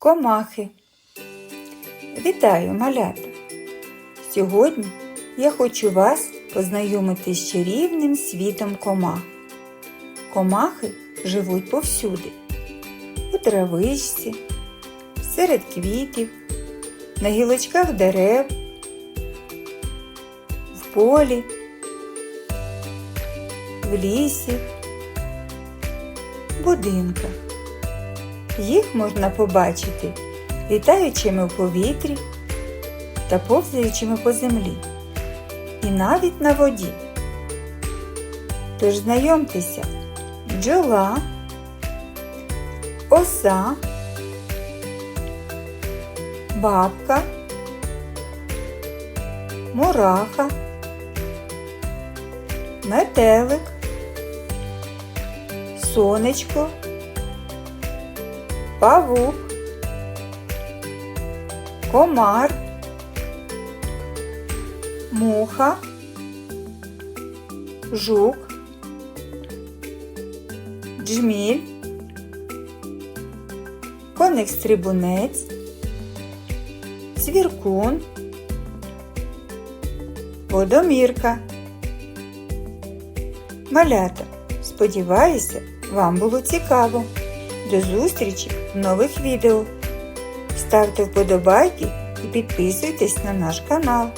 Комахи. Вітаю, малята! Сьогодні я хочу вас познайомити з чарівним світом комах. Комахи живуть повсюди. У травичці, серед квітів, на гілочках дерев, в полі, в лісі, в будинках. Їх можна побачити літаючими в повітрі та повзаючими по землі, і навіть на воді. Тож знайомтеся, бджола, оса, бабка, мураха, метелик, сонечко павук, комар, муха, жук, джміль, коник стрибунець, цвіркун, водомірка. Малята, сподіваюся, вам було цікаво. До зустрічі в нових відео. Ставте вподобайки і підписуйтесь на наш канал.